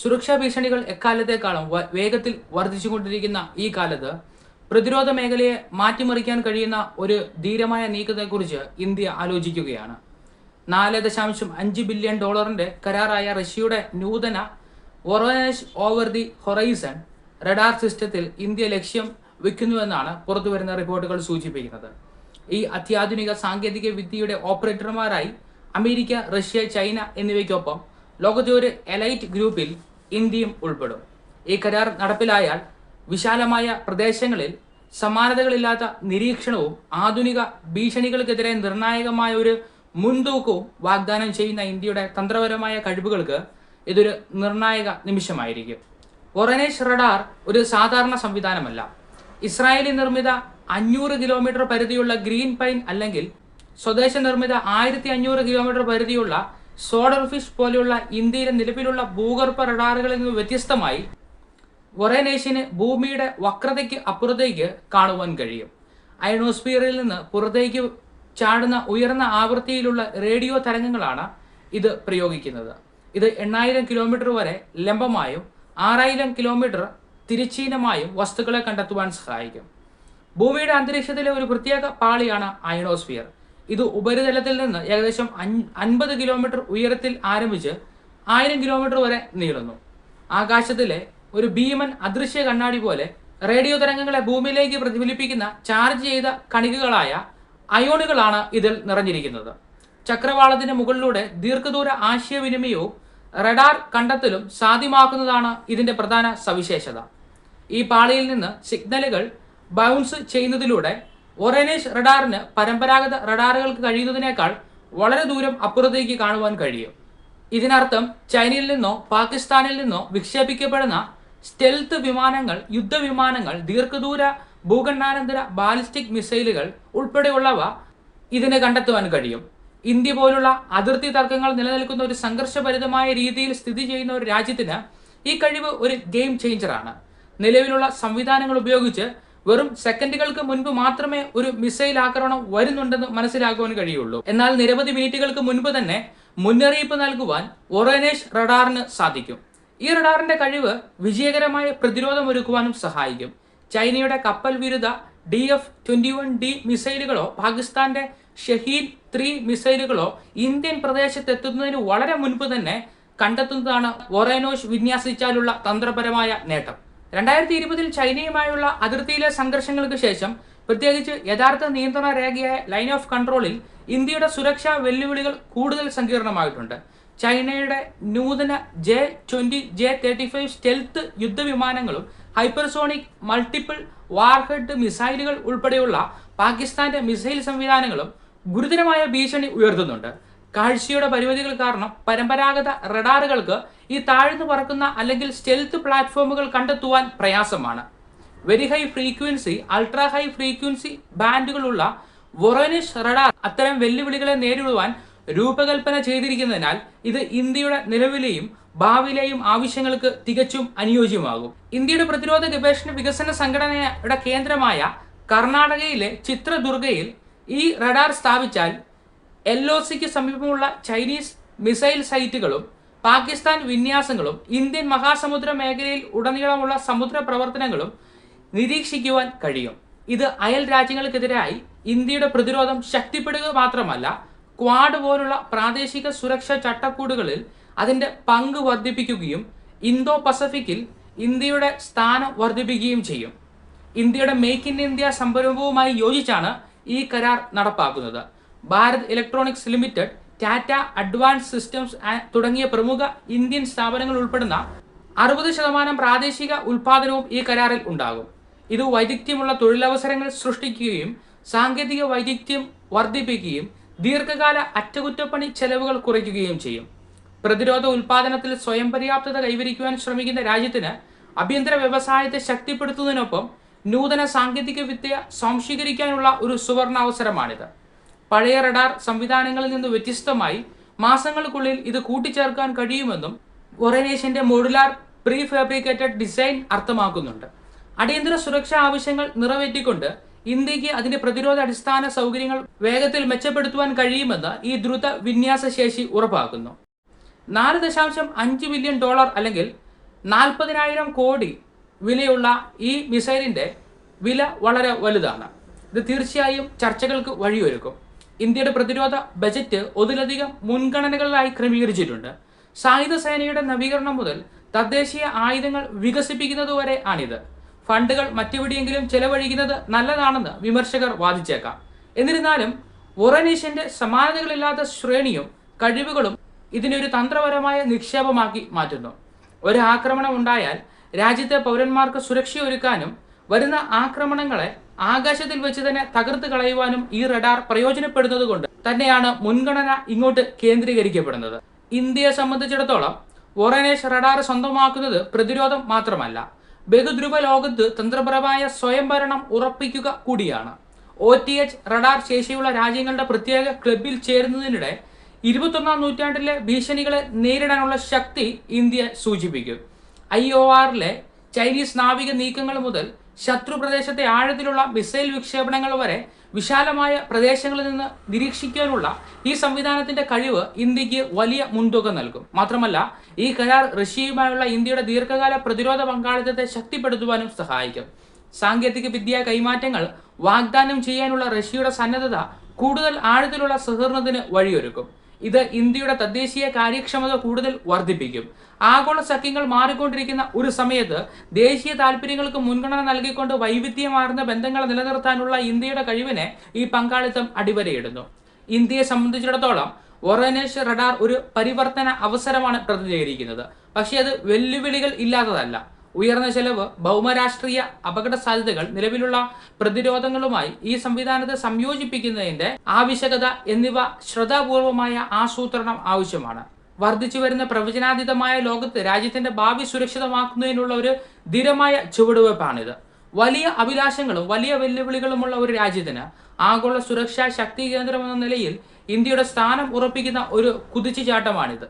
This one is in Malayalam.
സുരക്ഷാ ഭീഷണികൾ എക്കാലത്തേക്കാളും വേഗത്തിൽ വർദ്ധിച്ചുകൊണ്ടിരിക്കുന്ന ഈ കാലത്ത് പ്രതിരോധ മേഖലയെ മാറ്റിമറിക്കാൻ കഴിയുന്ന ഒരു ധീരമായ നീക്കത്തെക്കുറിച്ച് ഇന്ത്യ ആലോചിക്കുകയാണ്. നാല് ദശാംശം അഞ്ച് ബില്യൺ ഡോളറിന്റെ കരാറായ റഷ്യയുടെ നൂതന Voronezh over the horizon radar സിസ്റ്റത്തിൽ ഇന്ത്യ ലക്ഷ്യം വെക്കുന്നുവെന്നാണ് പുറത്തുവരുന്ന റിപ്പോർട്ടുകൾ സൂചിപ്പിക്കുന്നത്. ഈ അത്യാധുനിക സാങ്കേതിക വിദ്യയുടെ ഓപ്പറേറ്റർമാരായി അമേരിക്ക റഷ്യ ചൈന എന്നിവയ്ക്കൊപ്പം ലോകത്തെ ഒരു എലൈറ്റ് ഗ്രൂപ്പിൽ ഇന്ത്യയും ഉൾപ്പെടും. ഈ കരാർ നടപ്പിലായാൽ വിശാലമായ പ്രദേശങ്ങളിൽ സമാനതകളില്ലാത്ത നിരീക്ഷണവും ആധുനിക ഭീഷണികൾക്കെതിരെ നിർണായകമായ ഒരു മുൻതൂക്കവും വാഗ്ദാനം ചെയ്യുന്ന ഇന്ത്യയുടെ തന്ത്രപരമായ കഴിവുകൾക്ക് ഇതൊരു നിർണായക നിമിഷമായിരിക്കും. ഒറനേഷ് റഡാർ ഒരു സാധാരണ സംവിധാനമല്ല. ഇസ്രായേലി നിർമ്മിത അഞ്ഞൂറ് കിലോമീറ്റർ പരിധിയുള്ള ഗ്രീൻ പൈൻ അല്ലെങ്കിൽ സ്വദേശ നിർമ്മിത ആയിരത്തി അഞ്ഞൂറ് കിലോമീറ്റർ പരിധിയുള്ള സോഡർ ഫിഷ് പോലെയുള്ള ഇന്ത്യയിലെ നിലവിലുള്ള ഭൂഗർഭ റഡാറുകളിൽ നിന്ന് വ്യത്യസ്തമായി വൊറേനേഷ്യന് ഭൂമിയുടെ വക്രതയ്ക്ക് അപ്പുറത്തേക്ക് കാണുവാൻ കഴിയും. അയണോസ്ഫിയറിൽ നിന്ന് പുറത്തേക്ക് ചാടുന്ന ഉയർന്ന ആവൃത്തിയിലുള്ള റേഡിയോ തരംഗങ്ങളാണ് ഇത് പ്രയോഗിക്കുന്നത്. ഇത് എണ്ണായിരം കിലോമീറ്റർ വരെ ലംബമായും ആറായിരം കിലോമീറ്റർ തിരിച്ചീനമായും വസ്തുക്കളെ കണ്ടെത്തുവാൻ സഹായിക്കും. ഭൂമിയുടെ അന്തരീക്ഷത്തിലെ ഒരു പ്രത്യേക പാളിയാണ് അയണോസ്ഫിയർ ഇത് ഉപരിതലത്തിൽ നിന്ന് ഏകദേശം അൻപത് കിലോമീറ്റർ ഉയരത്തിൽ ആരംഭിച്ച് ആയിരം കിലോമീറ്റർ വരെ നീളുന്നു. ആകാശത്തിലെ ഒരു ഭീമൻ അദൃശ്യ കണ്ണാടി പോലെ റേഡിയോ തരംഗങ്ങളെ ഭൂമിയിലേക്ക് പ്രതിഫലിപ്പിക്കുന്ന ചാർജ് ചെയ്ത കണികകളായ അയോണുകളാണ് ഇതിൽ നിറഞ്ഞിരിക്കുന്നത്. ചക്രവാളത്തിന് മുകളിലൂടെ ദീർഘദൂര ആശയവിനിമയവും റഡാർ കണ്ടെത്തലും സാധ്യമാക്കുന്നതാണ് ഇതിന്റെ പ്രധാന സവിശേഷത. ഈ പാളിയിൽ നിന്ന് സിഗ്നലുകൾ ബൗൺസ് ചെയ്യുന്നതിലൂടെ ഒറേനേഷ് റഡാറിന് പരമ്പരാഗത റഡാറുകൾക്ക് കഴിയുന്നതിനേക്കാൾ വളരെ ദൂരം അപ്പുറത്തേക്ക് കാണുവാൻ കഴിയും. ഇതിനർത്ഥം ചൈനയിൽ നിന്നോ പാകിസ്ഥാനിൽ നിന്നോ വിക്ഷേപിക്കപ്പെടുന്ന സ്റ്റെൽത്ത് വിമാനങ്ങൾ യുദ്ധവിമാനങ്ങൾ ദീർഘദൂര ഭൂഖണ്ഡാനന്തര ബാലിസ്റ്റിക് മിസൈലുകൾ ഉൾപ്പെടെയുള്ളവ ഇതിനെ കണ്ടെത്തുവാൻ കഴിയും. ഇന്ത്യ പോലുള്ള അതിർത്തി തർക്കങ്ങൾ നിലനിൽക്കുന്ന ഒരു സംഘർഷഭരിതമായ രീതിയിൽ സ്ഥിതി ചെയ്യുന്ന ഒരു രാജ്യത്തിന് ഈ കഴിവ് ഒരു ഗെയിം ചേഞ്ചറാണ് നിലവിലുള്ള സംവിധാനങ്ങൾ ഉപയോഗിച്ച് വെറും സെക്കൻഡുകൾക്ക് മുൻപ് മാത്രമേ ഒരു മിസൈൽ ആക്രമണം വരുന്നുണ്ടെന്ന് മനസ്സിലാക്കുവാൻ കഴിയുള്ളൂ. എന്നാൽ നിരവധി മിനിറ്റുകൾക്ക് മുൻപ് തന്നെ മുന്നറിയിപ്പ് നൽകുവാൻ ഒറേനേഷ് റഡാറിന് സാധിക്കും. ഈ റഡാറിന്റെ കഴിവ് വിജയകരമായ പ്രതിരോധമൊരുക്കുവാനും സഹായിക്കും. ചൈനയുടെ കപ്പൽ വിരുദ്ധ D F twenty one D മിസൈലുകളോ പാകിസ്ഥാന്റെ ഷഹീദ് ത്രീ മിസൈലുകളോ ഇന്ത്യൻ പ്രദേശത്തെത്തുന്നതിന് വളരെ മുൻപ് തന്നെ കണ്ടെത്തുന്നതാണ് ഒറേനോഷ് വിന്യാസിച്ചാലുള്ള തന്ത്രപരമായ നേട്ടം. രണ്ടായിരത്തി ഇരുപതിൽ ചൈനയുമായുള്ള അതിർത്തിയിലെ സംഘർഷങ്ങൾക്ക് ശേഷം പ്രത്യേകിച്ച് യഥാർത്ഥ നിയന്ത്രണ രേഖയായ ലൈൻ ഓഫ് കൺട്രോളിൽ ഇന്ത്യയുടെ സുരക്ഷാ വെല്ലുവിളികൾ കൂടുതൽ സങ്കീർണമായിട്ടുണ്ട്. ചൈനയുടെ നൂതന J twenty J thirty five stealth യുദ്ധവിമാനങ്ങളും hypersonic multiple warhead മിസൈലുകൾ ഉൾപ്പെടെയുള്ള പാകിസ്ഥാന്റെ മിസൈൽ സംവിധാനങ്ങളും ഗുരുതരമായ ഭീഷണി ഉയർത്തുന്നുണ്ട്. കാഴ്ചയുടെ പരിമിതികൾ കാരണം പരമ്പരാഗത റഡാറുകൾക്ക് ഈ താഴ്ന്നു പറക്കുന്ന അല്ലെങ്കിൽ സ്റ്റെൽത്ത് പ്ലാറ്റ്ഫോമുകൾ കണ്ടെത്തുവാൻ പ്രയാസമാണ്. Very high frequency ultra high frequency ബാൻഡുകളുള്ള Voronezh radar അത്തരം വെല്ലുവിളികളെ നേരിടുവാൻ രൂപകൽപ്പന ചെയ്തിരിക്കുന്നതിനാൽ ഇത് ഇന്ത്യയുടെ നിലവിലെയും ഭാവിയിലെയും ആവശ്യങ്ങൾക്ക് തികച്ചും അനുയോജ്യമാകും. ഇന്ത്യയുടെ പ്രതിരോധ ഗവേഷണ വികസന സംഘടനയുടെ കേന്ദ്രമായ കർണാടകയിലെ ചിത്രദുർഗയിൽ ഈ റഡാർ സ്ഥാപിച്ചാൽ എൽ ഒ സിക്ക് സമീപമുള്ള ചൈനീസ് മിസൈൽ സൈറ്റുകളും പാകിസ്ഥാൻ വിന്യാസങ്ങളും ഇന്ത്യൻ മഹാസമുദ്ര മേഖലയിൽ ഉടനീളമുള്ള സമുദ്ര പ്രവർത്തനങ്ങളും നിരീക്ഷിക്കുവാൻ കഴിയും. ഇത് അയൽ രാജ്യങ്ങൾക്കെതിരായി ഇന്ത്യയുടെ പ്രതിരോധം ശക്തിപ്പെടുക മാത്രമല്ല ക്വാഡ് പോലുള്ള പ്രാദേശിക സുരക്ഷാ ചട്ടക്കൂടുകളിൽ അതിന്റെ പങ്ക് വർദ്ധിപ്പിക്കുകയും ഇന്തോ പസഫിക്കിൽ ഇന്ത്യയുടെ സ്ഥാനം വർദ്ധിപ്പിക്കുകയും ചെയ്യും. ഇന്ത്യയുടെ മേക്ക് ഇൻ ഇന്ത്യ സംരംഭവുമായി യോജിച്ചാണ് ഈ കരാർ നടപ്പാക്കുന്നത്. Bharat Electronics Limited Tata Advanced Systems തുടങ്ങിയ പ്രമുഖ ഇന്ത്യൻ സ്ഥാപനങ്ങൾ ഉൾപ്പെടുന്ന അറുപത് ശതമാനം പ്രാദേശിക ഉൽപാദനവും ഈ കരാറിൽ ഉണ്ടാകും. ഇത് വൈദഗ്ധ്യമുള്ള തൊഴിലവസരങ്ങൾ സൃഷ്ടിക്കുകയും സാങ്കേതിക വൈദഗ്ധ്യം വർദ്ധിപ്പിക്കുകയും ദീർഘകാല അറ്റകുറ്റപ്പണി ചെലവുകൾ കുറയ്ക്കുകയും ചെയ്യും. പ്രതിരോധ ഉൽപാദനത്തിൽ സ്വയം പര്യാപ്തത കൈവരിക്കുവാൻ ശ്രമിക്കുന്ന രാജ്യത്തിന് ആഭ്യന്തര വ്യവസായത്തെ ശക്തിപ്പെടുത്തുന്നതിനൊപ്പം നൂതന സാങ്കേതിക വിദ്യ സംശീകരിക്കാനുള്ള ഒരു സുവർണ അവസരമാണിത് പഴയ റഡാർ സംവിധാനങ്ങളിൽ നിന്ന് വ്യത്യസ്തമായി മാസങ്ങൾക്കുള്ളിൽ ഇത് കൂട്ടിച്ചേർക്കാൻ കഴിയുമെന്നും ഒറേനേഷ്യന്റെ മോഡുലാർ പ്രീ ഫാബ്രിക്കേറ്റഡ് ഡിസൈൻ അർത്ഥമാക്കുന്നുണ്ട്. അടിയന്തര സുരക്ഷാ ആവശ്യങ്ങൾ നിറവേറ്റിക്കൊണ്ട് ഇന്ത്യയ്ക്ക് അതിന്റെ പ്രതിരോധ അടിസ്ഥാന സൗകര്യങ്ങൾ വേഗത്തിൽ മെച്ചപ്പെടുത്തുവാൻ കഴിയുമെന്ന് ഈ ദ്രുത വിന്യാസ ശേഷി ഉറപ്പാക്കുന്നു. നാല് ദശാംശം അഞ്ച് ബില്യൺ ഡോളർ അല്ലെങ്കിൽ നാൽപ്പതിനായിരം കോടി വിലയുള്ള ഈ മിസൈലിന്റെ വില വളരെ വലുതാണ്. ഇത് തീർച്ചയായും ചർച്ചകൾക്ക് വഴിയൊരുക്കും. ഇന്ത്യയുടെ പ്രതിരോധ ബജറ്റ് ഒന്നിലധികം മുൻഗണനകളിലായി ക്രമീകരിച്ചിട്ടുണ്ട്. സായുധ സേനയുടെ നവീകരണം മുതൽ തദ്ദേശീയ ആയുധങ്ങൾ വികസിപ്പിക്കുന്നതുവരെ ആണിത്. ഫണ്ടുകൾ മറ്റെവിടെയെങ്കിലും ചെലവഴിക്കുന്നത് നല്ലതാണെന്ന് വിമർശകർ വാദിച്ചേക്കാം. എന്നിരുന്നാലും വൊറനീഷിന്റെ സമാനതകളില്ലാത്ത ശ്രേണിയും കഴിവുകളും ഇതിനൊരു തന്ത്രപരമായ നിക്ഷേപമാക്കി മാറ്റുന്നു. ഒരു ആക്രമണം ഉണ്ടായാൽ രാജ്യത്തെ പൗരന്മാർക്ക് സുരക്ഷയൊരുക്കാനും വരുന്ന ആക്രമണങ്ങളെ ആകാശത്തിൽ വെച്ച് തന്നെ തകർത്ത് കളയുവാനും ഈ റഡാർ പ്രയോജനപ്പെടുന്നത് കൊണ്ട് തന്നെയാണ് മുൻഗണന ഇങ്ങോട്ട് കേന്ദ്രീകരിക്കപ്പെടുന്നത്. ഇന്ത്യയെ സംബന്ധിച്ചിടത്തോളം വൊറനേഷ് റഡാർ സ്വന്തമാക്കുന്നത് പ്രതിരോധം മാത്രമല്ല ബഹുദ്രുവ ലോകത്ത് തന്ത്രപരമായ സ്വയംഭരണം ഉറപ്പിക്കുക കൂടിയാണ്. ഒ ടി എച്ച് റഡാർ ശേഷിയുള്ള രാജ്യങ്ങളുടെ പ്രത്യേക ക്ലബിൽ ചേരുന്നതിനിടെ ഇരുപത്തൊന്നാം നൂറ്റാണ്ടിലെ ഭീഷണികളെ നേരിടാനുള്ള ശക്തി ഇന്ത്യ സൂചിപ്പിക്കും. ഐ ഒ ആറിലെ ചൈനീസ് നാവിക നീക്കങ്ങൾ മുതൽ ശത്രു പ്രദേശത്തെ ആഴത്തിലുള്ള മിസൈൽ വിക്ഷേപണങ്ങൾ വരെ വിശാലമായ പ്രദേശങ്ങളിൽ നിന്ന് നിരീക്ഷിക്കാനുള്ള ഈ സംവിധാനത്തിന്റെ കഴിവ് ഇന്ത്യയ്ക്ക് വലിയ മുൻതൂക്കം നൽകും. മാത്രമല്ല ഈ കരാർ റഷ്യയുമായുള്ള ഇന്ത്യയുടെ ദീർഘകാല പ്രതിരോധ പങ്കാളിത്തത്തെ ശക്തിപ്പെടുത്തുവാനും സഹായിക്കും. സാങ്കേതിക വിദ്യാ കൈമാറ്റങ്ങൾ വാഗ്ദാനം ചെയ്യാനുള്ള റഷ്യയുടെ സന്നദ്ധത കൂടുതൽ ആഴത്തിലുള്ള സഹകരണത്തിന് വഴിയൊരുക്കും. ഇത് ഇന്ത്യയുടെ തദ്ദേശീയ കാര്യക്ഷമത കൂടുതൽ വർദ്ധിപ്പിക്കും. ആഗോള സഖ്യങ്ങൾ മാറിക്കൊണ്ടിരിക്കുന്ന ഒരു സമയത്ത് ദേശീയ താല്പര്യങ്ങൾക്ക് മുൻഗണന നൽകിക്കൊണ്ട് വൈവിധ്യമാർന്ന ബന്ധങ്ങൾ നിലനിർത്താനുള്ള ഇന്ത്യയുടെ കഴിവിനെ ഈ പങ്കാളിത്തം അടിവരയിടുന്നു. ഇന്ത്യയെ സംബന്ധിച്ചിടത്തോളം ഒറനേഷ് റഡാർ ഒരു പരിവർത്തന അവസരമാണ് പ്രതിനിധീകരിക്കുന്നത്. പക്ഷേ അത് വെല്ലുവിളികൾ ഇല്ലാത്തതല്ല. ഉയർന്ന ചെലവ് ഭൗമരാഷ്ട്രീയ അപകട സാധ്യതകൾ നിലവിലുള്ള പ്രതിരോധങ്ങളുമായി ഈ സംവിധാനത്തെ സംയോജിപ്പിക്കുന്നതിന്റെ ആവശ്യകത എന്നിവ ശ്രദ്ധാപൂർവമായ ആസൂത്രണം ആവശ്യമാണ്. വർദ്ധിച്ചു വരുന്ന പ്രവചനാതീതമായ ലോകത്ത് രാജ്യത്തിന്റെ ഭാവി സുരക്ഷിതമാക്കുന്നതിനുള്ള ഒരു ധീരമായ ചുവടുവയ്പ്പാണിത് വലിയ അഭിലാഷങ്ങളും വലിയ വെല്ലുവിളികളുമുള്ള ഒരു രാജ്യത്തിന് ആഗോള സുരക്ഷാ ശക്തി കേന്ദ്രം എന്ന നിലയിൽ ഇന്ത്യയുടെ സ്ഥാനം ഉറപ്പിക്കുന്ന ഒരു കുതിച്ചുചാട്ടമാണിത്.